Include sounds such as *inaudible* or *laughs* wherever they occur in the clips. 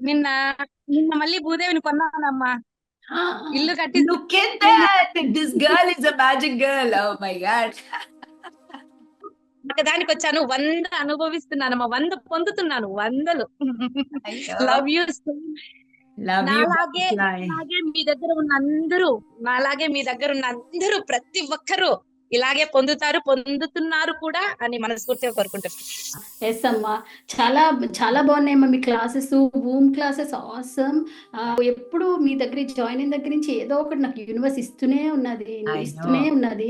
నిన్న నిన్న మళ్ళీ భూదేవిని కొన్నానమ్మా ఇల్లు కట్టి girl is a magic girl. Oh my god. దానికి వచ్చాను వంద అనుభవిస్తున్నానమ్మా వంద పొందుతున్నాను వందలు లవ్ యూ. నాలాగే. నాలాగే మీ దగ్గర ఉన్న అందరూ నాలాగే మీ దగ్గర ఉన్న అందరూ ప్రతి ఒక్కరూ ఇలాగే పొందుతారు పొందుతున్నారు కూడా అని మనస్ఫూర్తిగా కోరుకుంటున్నాను ఎస్ అమ్మా చాలా చాలా బాగున్నాయమ్మా మీ క్లాసెస్ బూమ్ క్లాసెస్ ఆసమ్ ఎప్పుడు మీ దగ్గర జాయిన్ అయిన దగ్గర నుంచి ఏదో ఒకటి నాకు యూనివర్స్ ఇస్తూనే ఉన్నది ఇస్తూనే. ఉన్నది.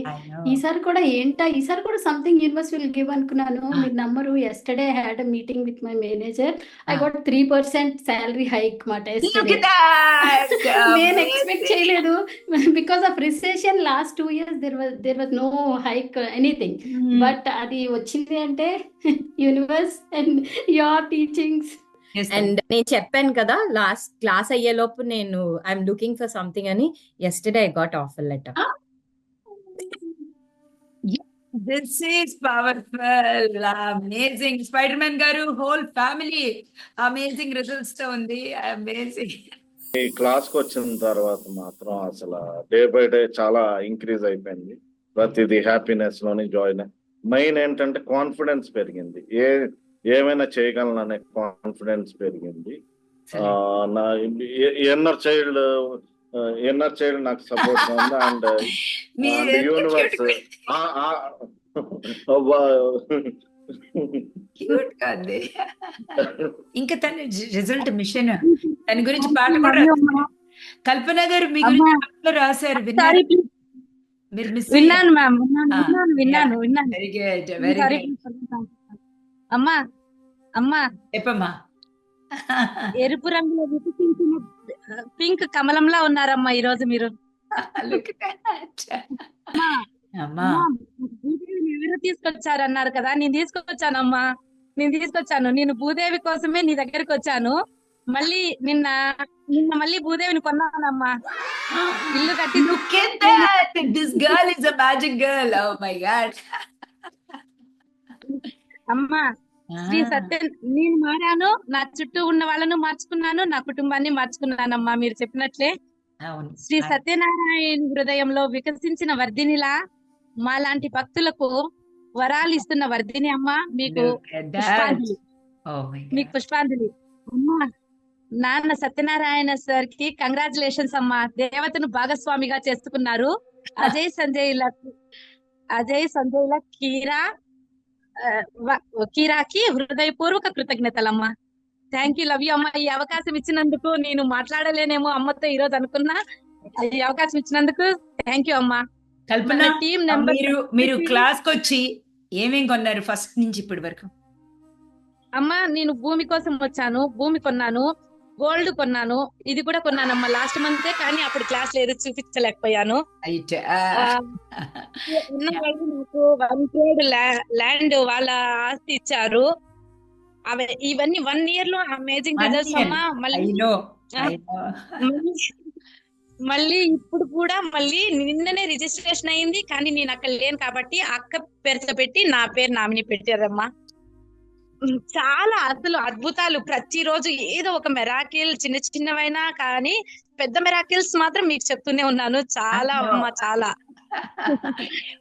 ఈసారి కూడా ఏంటా ఈసారి కూడా సంథింగ్ యూనివర్స్ విల్ గివ్ అనుకున్నాను Ah. మీరు number yesterday had meeting with my manager I. Got three percent salary hike మాట! *laughs* నేను ఎక్స్పెక్ట్. చేయలేదు because of recession last two years there was there was no hike anything but అది వచ్చింది అంటే universe and your teachings. And నేను చెప్పాను కదా last class అయ్యేలోపు నేను ఐఎమ్ లుకింగ్ ఫర్ సంథింగ్ అని yesterday I got offer letter This is powerful, amazing. Spider-Man గారు whole family. Amazing results తో ఉంది. Amazing. ఈ క్లాస్కి వచ్చిన తర్వాత మాత్రం అసలు డే బై డే చాలా ఇంక్రీజ్ అయిపోయింది. ప్రతిదీ హ్యాపీనెస్లోని జాయిన్ మెయిన్ ఏంటంటే కాన్ఫిడెన్స్ పెరిగింది. ఏ ఏమైనా చేయగలను అనే కాన్ఫిడెన్స్ పెరిగింది ఆ, నా ఎన్నర్ చైల్డ్ ఎన్నర్ చైల్డ్ నాకు సపోర్ట్ ఉంది. అండ్ *laughs* యూనివర్స్ ఇంకా తన రిజల్ట్ మిషన్ దాని గురించి పాట కూడా కల్పన గారు మీ గురించి రాశారు విన్నారు. మీరు విన్నాను మ్యామ్ విన్నాను విన్నాను విన్నాను వెరీ గుడ్ వెరీ గుడ్. అమ్మా అమ్మా. చెప్పమ్మా. ఎరుపు రంగులో వికసించిన పింక్ కమలంలా ఉన్నారమ్మా ఈ రోజు మీరు ఎవరు తీసుకొచ్చారన్నారు కదా నేను తీసుకొచ్చానమ్మా. నేను తీసుకొచ్చాను. నేను భూదేవి కోసమే నీ దగ్గరికి వచ్చాను. మళ్ళీ నిన్న నిన్న మళ్ళీ భూదేవిని కొన్నానమ్మా. ఇల్లు కట్టి That! This girl is a magic girl. Oh my god. అమ్మా శ్రీ సత్య నేను మారాను నా చుట్టూ ఉన్న వాళ్ళను మార్చుకున్నాను నా కుటుంబాన్ని మార్చుకున్నానమ్మా మీరు చెప్పినట్లే శ్రీ సత్యనారాయణ హృదయంలో వికసించిన వర్ధినిలా మాలాంటి భక్తులకు వరాలు ఇస్తున్న వర్ధిని అమ్మ మీకు. పుష్పాంజలి Oh my మీకు. పుష్పాంజలి అమ్మా నాన్న సత్యనారాయణ సార్కి కంగ్రాచులేషన్స్ అమ్మా దేవతను భాగస్వామిగా చేసుకున్నారు అజయ్ సంజయ్ అజయ్ సంజయ్ ల కీరా కీరాకి హృదయపూర్వక కృతజ్ఞతలమ్మా. థ్యాంక్ యూ లవ్ యూ అమ్మా ఈ అవకాశం ఇచ్చినందుకు నేను మాట్లాడలేనేమో అమ్మతో ఈ రోజు అనుకున్నా. ఈ అవకాశం ఇచ్చినందుకు థ్యాంక్ యూ అమ్మా. కల్పన టీం నెంబర్ మీరు మీరు క్లాస్కి వచ్చి ఏమేం కొన్నారు ఫస్ట్ నుంచి ఇప్పటి వరకు? అమ్మా నేను భూమి కోసం వచ్చాను భూమి కొన్నాను. గోల్డ్ కొన్నాను. ఇది కూడా కొన్నానమ్మా. లాస్ట్ మంతే కానీ అప్పుడు క్లాస్ లేదు చూపించలేకపోయాను. *laughs* నాకు వన్ క్రోడ్ ల్యాండ్ వాళ్ళ ఆస్తి ఇచ్చారు. అవి ఇవన్నీ వన్ ఇయర్. లో అమేజింగ్ రిజల్ట్స్. అమ్మా *laughs* మళ్ళీ. మళ్ళీ- ఇప్పుడు కూడా మళ్ళీ నిన్ననే రిజిస్ట్రేషన్ అయింది. కానీ నేను అక్కడ లేను కాబట్టి అక్క పేరుతో పెట్టి నా పేరు నామినీ పెట్టారమ్మా. చాలా అసలు అద్భుతాలు. ప్రతిరోజు ఏదో ఒక మెరాకిల్ చిన్న చిన్నవైనా కానీ పెద్ద మెరాకిల్స్ మాత్రం మీకు చెప్తూనే ఉన్నాను. చాలా. అమ్మా! చాలా.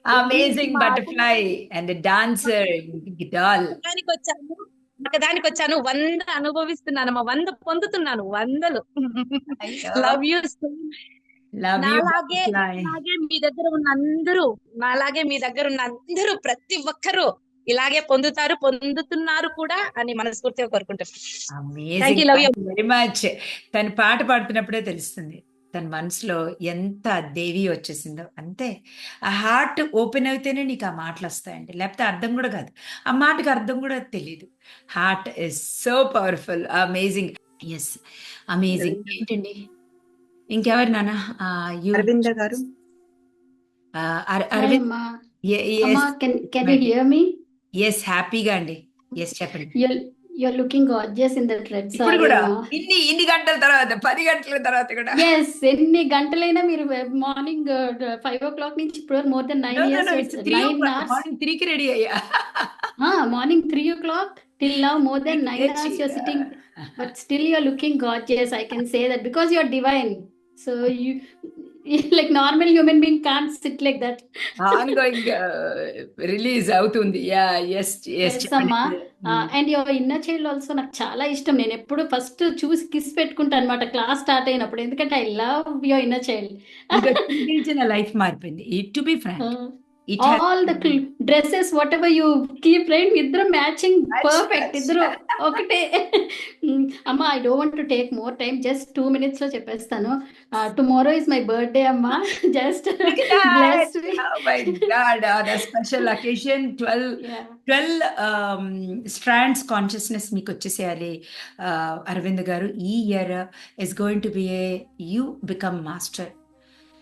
Amazing butterfly and dancer doll దానికి వచ్చాను. దానికి వచ్చాను. వంద అనుభవిస్తున్నానమ్మా వంద పొందుతున్నాను. వందలు. లవ్ యూ నాలాగే నాలాగే మీ దగ్గర ఉన్న అందరూ నాలాగే మీ దగ్గర ఉన్న అందరూ ప్రతి ఒక్కరూ ఇలాగే పొందుతారు పొందుతున్నారు కూడా అని మనస్ఫూర్తిగా కోరుకుంటున్నాను. వెరీ మచ్ తను పాట పాడుతున్నప్పుడే తెలుస్తుంది. తన మనసులో ఎంత దేవి వచ్చేసిందో. అంతే. ఆ హార్ట్ ఓపెన్ అయితేనే నీకు ఆ మాటలు వస్తాయండి. లేకపోతే అర్థం కూడా కాదు. ఆ మాటకి అర్థం కూడా తెలియదు heart is so powerful amazing yes amazing ఏంటండి? ఇంకెవరు నాన్న? అరవింద గారు. అరవింద్ అమ్మా. అమ్మా can can you hear me yes హ్యాపీగా అండి. ఎస్ చెప్పండి. You're looking gorgeous in that red ఇప్పుడు కూడా ఇన్ని ఇన్ని గంటల తర్వాత పది గంటల తర్వాత కూడా. ఎస్ ఎన్ని గంటలైనా మీరు మార్నింగ్ ఫైవ్ ఓ క్లాక్ నుంచి ఇప్పుడు more than nine years nine hours morning త్రీకి రెడీ అయ్యా. Morning three o'clock till now more than nine hours you're sitting but still you're looking gorgeous i can say that because you're divine. So you *laughs* like normal human being can't sit like that. *laughs* Ongoing release అవుతుంది. Yeah yes yes అమ్మా. And your inner child also నాకు చాలా ఇష్టం. నేను ఎప్పుడు first చూసి kiss పెట్టుకుంటాను అనమాట క్లాస్ స్టార్ట్ అయినప్పుడు. ఎందుకంటే I love your inner child life మారిపోయింది. To be frank it all the dresses whatever you keep right ఇద్దరు మ్యాచింగ్ Match. ఇద్దరు ఒకటే. అమ్మా I don't to take more time just two మినిట్స్లో చెప్పేస్తాను. టుమారో ఇస్ మై బర్త్డే అమ్మా. Just special occasion twelve twelve strands consciousness మీకు వచ్చేసేయాలి అరవింద్ గారు ఈ year is going to be a you become master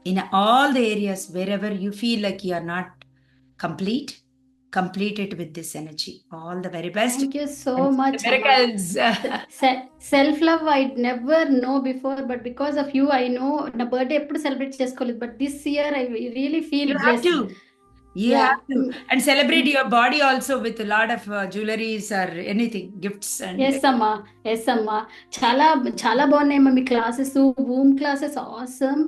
in all the areas where ever you feel like you are not complete complete it with this energy all the very best thank you so much miracles *laughs* self love I never know before but because of you I know నా birthday ఎప్పుడు celebrate చేసుకోలేదు but this year I really feel you have to You have to. And celebrate your body also with a lot of uh, jewelries or anything gifts and yes అమ్మా yes అమ్మా చాలా చాలా బాగున్నాయమ్మా మీ classes womb classes awesome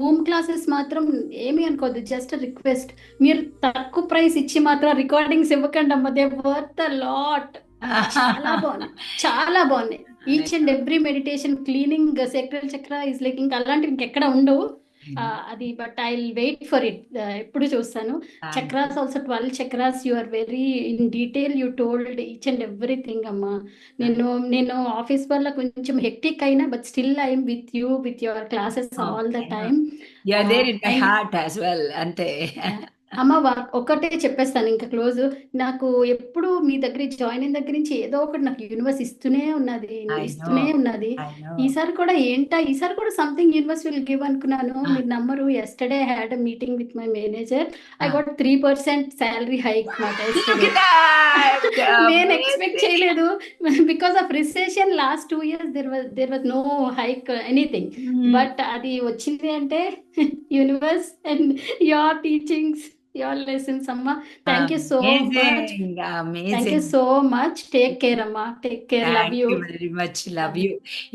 womb classes మాత్రం ఏమీ అనుకోవద్దు. Just request మీరు తక్కువ ప్రైస్ ఇచ్చి మాత్రం రికార్డింగ్స్ ఇవ్వకండి అమ్మా. దే వర్త్ లాట్ చాలా బాగున్నాయి. చాలా బాగున్నాయి. Each and every meditation cleaning sacral chakra is like ఇంకా అలాంటివి ఇంకెక్కడ ఉండవు. అది but I wait for it. ఎప్పుడు చూస్తాను. Chakras also twelve chakras you are very in detail you told each and everything అమ్మా. నేను నేను ఆఫీస్ వల్ల కొంచెం హెక్టిక్ అయినా but still I'm with you with your classes all the. Time. Well ante అమ్మ వా- ఒకటే చెప్పేస్తాను. ఇంకా క్లోజ్. నాకు ఎప్పుడు మీ దగ్గర జాయిన్ అయిన దగ్గర నుంచి ఏదో ఒకటి నాకు యూనివర్స్ ఇస్తూనే ఉన్నది. ఇస్తూనే. ఉన్నది. ఈసారి కూడా ఏంటా? ఈసారి కూడా సంథింగ్ యూనివర్స్ విల్ గివ్ అనుకున్నాను. మీరు number yesterday had meeting with my manager I. Got three percent salary hike మాట నేను ఎక్స్పెక్ట్. చేయలేదు. Because of recession last two years there was there was no hike anything. But అది వచ్చింది అంటే universe and your teachings your lessons అమ్మా thank you so much thank you so much take care అమ్మా take care love you very much love you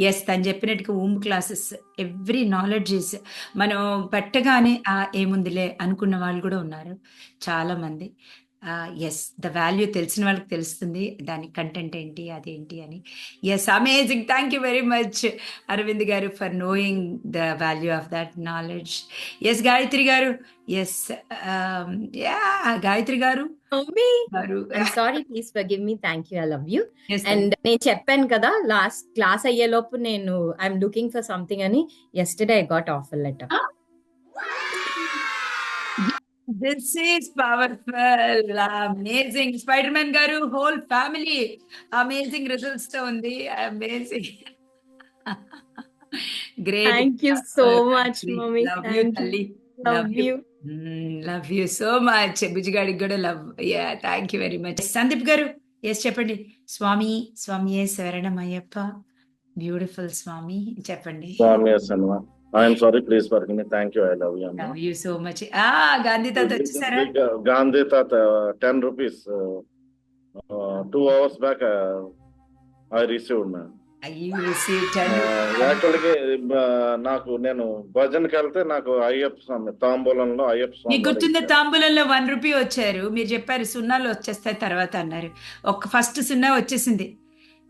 yes తను చెప్పినట్టుగా ఊమ్ classes every knowledge is మనం పెట్టగానే ఏముందిలే అనుకున్న వాళ్ళు కూడా ఉన్నారు. చాలా మంది. ఎస్ ద వాల్యూ తెలిసిన వాళ్ళకి తెలుస్తుంది. దాని కంటెంట్ ఏంటి అదేంటి అని. Yes amazing thank you very much Aravind garu for knowing the value of that knowledge yes Gayatri garu yes Gayatri garu. Mummy garu. Sorry please me thank you I love you Yes, and నేను చెప్పాను కదా last class అయ్యేలోపు నేను I'm looking for something అని. Yesterday I got offer letter This is powerful, amazing. Spider-Man గారు whole family amazing results తో ఉంది. Amazing. Great. Thank you so much mummy Love you, తల్లి. Love you love you so much బుజ్జిగాడికి కూడా love ya thank you very much Sandeep garu yes చెప్పండి. స్వామి స్వామి ఏ శరణం Ayyappa beautiful స్వామి చెప్పండి. స్వామి అసలు I'm sorry please for me thank you I love you love you so much ఆ గాంధీ తాత వచ్చేసారా గాంధీ తాత ten rupees two hours back I receive యాక్చువల్గా నాకు నేను భజన్కి వెళ్తే నాకు అయ్యప్ప స్వామి తాంబూలంలో అయ్యప్ప స్వామి మీకు గుర్తుందా. తాంబూలంలో వన్ రూపీ వచ్చారు? మీరు చెప్పారు సున్నాలు వచ్చేస్తాయి తర్వాత అన్నారు. ఒక్క ఫస్ట్ సున్నా వచ్చేసింది.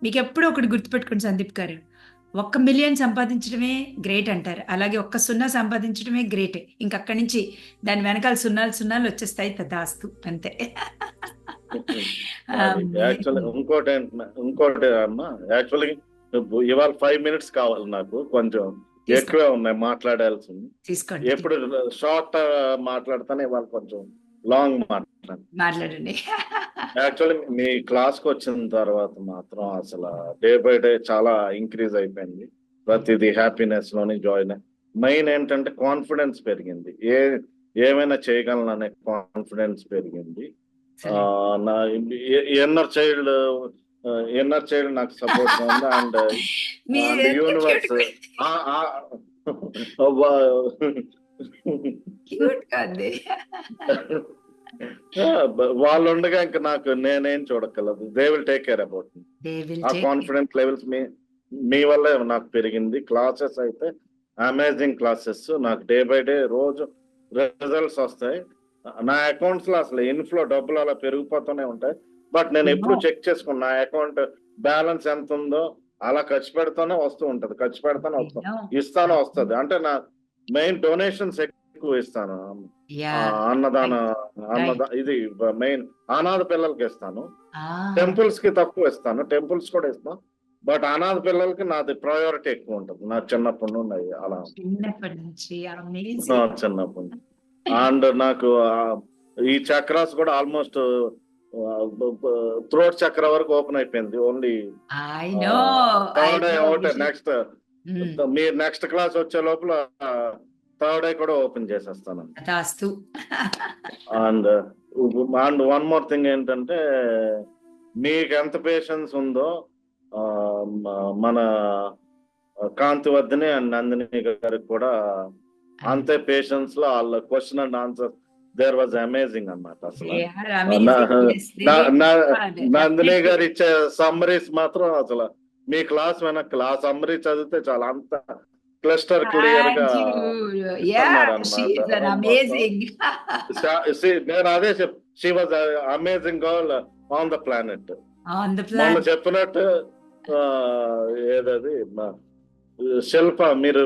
మీకు ఎప్పుడు ఒకటి గుర్తుపెట్టుకోండి సందీప్ గారు. ఒక్క మిలియన్ సంపాదించడమే గ్రేట్ అంటారు. అలాగే ఒక్క సున్నా సంపాదించడమే గ్రేట్. ఇంక అక్కడి నుంచి దాని వెనకాల సున్నాలు సున్నాలు వచ్చేస్తాయి పెద్ద ఆస్తు అంతే *laughs* ఇంకోటి ఇంకోటి అమ్మా యాక్చువల్లీ ఇవాళ ఫైవ్ మినిట్స్ కావాలి నాకు కొంచెం ఎక్కువే ఉన్నాయి మాట్లాడాల్సింది. తీసుకోండి. ఎప్పుడు షార్ట్ మాట్లాడతానే ఇవాళ కొంచెం లాంగ్ మాట్లాడాను మాట్లాడండి. *laughs* యాక్చువల్లీ మీ క్లాస్కి వచ్చిన తర్వాత మాత్రం అసలు డే బై డే చాలా ఇంక్రీజ్ అయిపోయింది. ప్రతిదీ హ్యాపీనెస్లోని జాయిన్ మెయిన్ ఏంటంటే కాన్ఫిడెన్స్ పెరిగింది. ఏ ఏమైనా చేయగలను అనే కాన్ఫిడెన్స్ పెరిగింది. ఆ, నా ఎన్నర్ చైల్డ్ ఎన్నర్ చైల్డ్ నాకు సపోర్ట్ ఉంది. అండ్ *laughs* యూనివర్స్ ఉంది. *laughs* వాళ్ళు ఉండగా ఇంకా నాకు నేనేం చూడగలదు they will take care about ఆ కాన్ఫిడెంట్ లెవెల్స్ మీ మీ వల్లే నాకు పెరిగింది. క్లాసెస్ అయితే అమేజింగ్ క్లాసెస్ నాకు డే బై డే రోజు రిజల్ట్స్ వస్తాయి. నా అకౌంట్స్లో అసలు ఇన్ఫ్లో డబ్బులు అలా పెరిగిపోతూనే ఉంటాయి. బట్ నేను ఎప్పుడు చెక్ చేసుకున్నా నా అకౌంట్ బ్యాలెన్స్ ఎంత ఉందో అలా ఖర్చు పెడతానే వస్తూ ఉంటది. ఖర్చు పెడతానే వస్తాను ఇస్తాను వస్తది. అంటే నా మెయిన్ డొనేషన్స్ ఎక్కువ ఇస్తాను అన్నదాన అన్నదా ఇది మెయిన్ అనాథ పిల్లలకి ఇస్తాను. టెంపుల్స్కి తక్కువ ఇస్తాను టెంపుల్స్ కూడా ఇస్తాను బట్ అనాథ పిల్లలకి నాది ప్రయారిటీ ఎక్కువ ఉంటుంది నా చిన్నప్పటి నుండి అలా. చిన్నప్పటి నుంచి అండ్ నాకు ఈ చక్రాస్ కూడా ఆల్మోస్ట్ థ్రోట్ చక్ర వరకు ఓపెన్ అయిపోయింది. ఓన్లీ ఒకటే నెక్స్ట్. మీరు నెక్స్ట్ క్లాస్ వచ్చే లోపల థర్డ్ ఐ కూడా ఓపెన్ చేసేస్తాను. And and one more thing ఏంటంటే మీకు ఎంత పేషెన్స్ ఉందో మన కాంతి వద్దని అండ్ నందిని గారికి కూడా అంతే పేషెన్స్లో వాళ్ళ question and answer there was amazing అన్నమాట అసలు. నందిని గారు ఇచ్చే సమ్మరీస్ మాత్రం అసలు మీ క్లాస్ వెనక ఆ సమ్మరీ చదివితే చాలా అంత క్లస్టర్ క్లియర్గా నేను అదే చెప్ she was amazing girl on the planet మొన్న చెప్పినట్టు ఏదది శిల్ప మీరు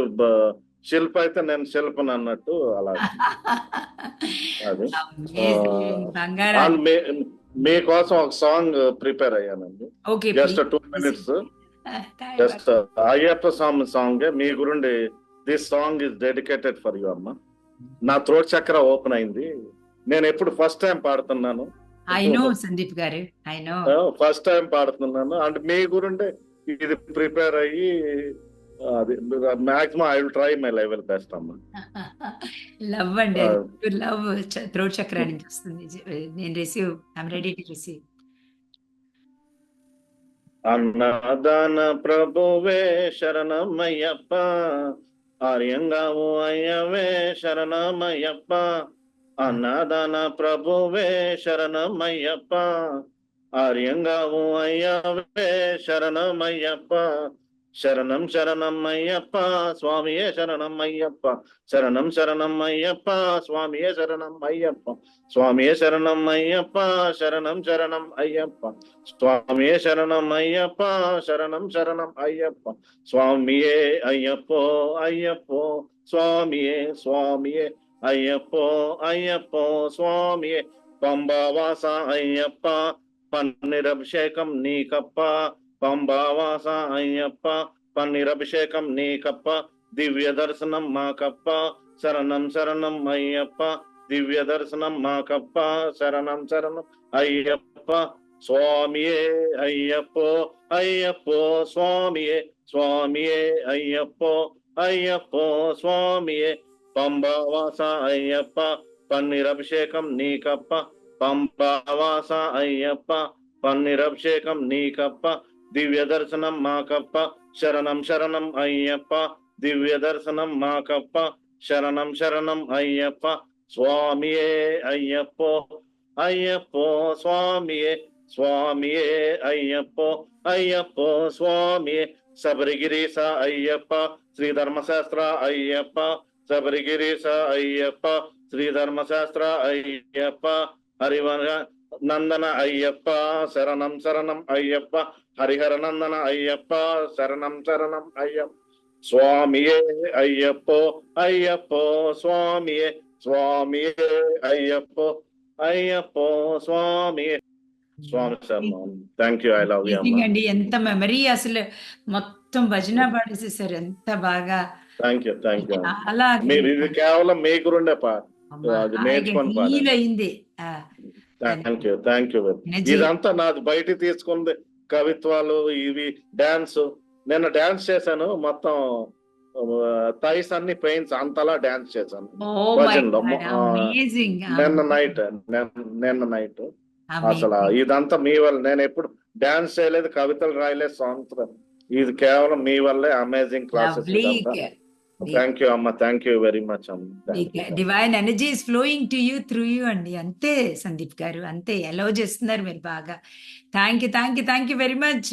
శిల్ప అయితే నేను శిల్పని అన్నట్టు అలా *laughs* మీకోసం ఒక సాంగ్ ప్రిపేర్ అయ్యానండి. Just two minutes just Ayyappa Swami song me గురుండి this song is dedicated for you అమ్మ. నా త్రోట్ చక్ర ఓపెన్ అయింది. నేను ఎప్పుడు first time పాడుతున్నాను. I know Sandeep garu. I know first time పాడుతున్నాను. And మీ గురుండే ఇది ప్రిపేర్ అయ్యి అది maximum I will try my level best అమ్మ. *laughs* లవ్ అండి. లవ్ త్రోట్ చక్ర నుంచి వస్తుంది. నేను receive I'm ready to receive అన్నదాన ప్రభువే శరణమయ్యప్ప ఆర్యంగావు అయ్యవే శరణమయ్యప్ప అన్నదాన ప్రభువే శరణమయ్యప్ప ఆర్యంగావు అయ్యవే శరణమయ్యప్ప శరణం శరణం అయ్యప్ప స్వామియే శరణం అయ్యప్ప శరణం శరణం అయ్యప్ప స్వామియే శరణం అయ్యప్ప స్వామియే శరణం అయ్యప్ప శరణం శరణం అయ్యప్ప స్వామియే శరణం అయ్యప్ప శరణం శరణం అయ్యప్ప స్వామియే అయ్యప్పో అయ్యప్పో స్వామియే స్వామియే అయ్యప్పో అయ్యప్పో స్వామియే పంబావాస అయ్యప్ప పన్నీరభిషేకం నీకప్ప పంబావాస అయ్యప్ప పన్నీరభిషేకం నీకప్ప దివ్య దర్శనం మాకప్ప శరణం శరణం అయ్యప్ప దివ్య దర్శనం మాకప్ప శరణం శరణం అయ్యప్ప స్వామియే అయ్యప్పో అయ్యప్పో స్వామియే స్వామియే అయ్యప్పో అయ్యప్పో స్వామియే పంబావాస అయ్యప్ప పన్నీరభిషేకం నీకప్ప పంబావాస అయ్యప్ప పన్నీరభిషేకం నీకప్ప దివ్య దర్శనం మాకప్ప శరణం శరణం అయ్యప్ప దివ్య దర్శనం మాకప్ప శరణం శరణం అయ్యప్ప స్వామియే అయ్యప్పో అయ్యప్పో స్వామియే స్వామియే అయ్యప్పో అయ్యప్పో స్వామియే శబరిగిరీశ అయ్యప్ప శ్రీ ధర్మశాస్త్ర అయ్యప్ప శబరిగిరీశ అయ్యప్ప శ్రీ ధర్మశాస్త్ర అయ్యప్ప హరివర నందన అయ్యప్ప శరణం శరణం అయ్యప్ప హరిహర నందన అయ్యప్ప శరణం శరణం అయ్యప్ప స్వామియే అయ్యప్పో అయ్యప్పో స్వామియే స్వామియే అయ్యప్పో అయ్యప్పో స్వామియే స్వామి శరణం thank you I love you Amazing అండి ఎంత మెమరీ అసలు మొత్తం భజన పాడేసేసారు ఎంత బాగా థ్యాంక్ యూ థ్యాంక్ యూ చాలా మీరు ఇది కేవలం మీ గురుండే పా అది నేర్చుకొని పాడాలి. Thank you thank you. ఇదంతా నాది బయట తీసుకుంది కవిత్వాలు ఇవి డాన్స్. నిన్న డాన్స్ చేశాను. మొత్తం థైస్ అన్ని పెయిన్స్ అంతలా డాన్స్ చేశాను. అమేజింగ్ నిన్న నైట్ నిన్న నైట్ అసలు ఇదంతా మీ వల్ల నేను ఎప్పుడు డాన్స్ చేయలేదు కవితలు రాయలేదు సాంగ్స్ ఇది కేవలం మీ వల్లే అమేజింగ్ క్లాసెస్ థ్యాంక్ యూ అమ్మ థ్యాంక్ యూ వెరీ మచ్ అమ్మ. Divine energy is flowing to you through you అండి అంతే సందీప్ గారు అంతే. అలౌ చేస్తున్నారు మీరు బాగా. Thank you thank you thank you very much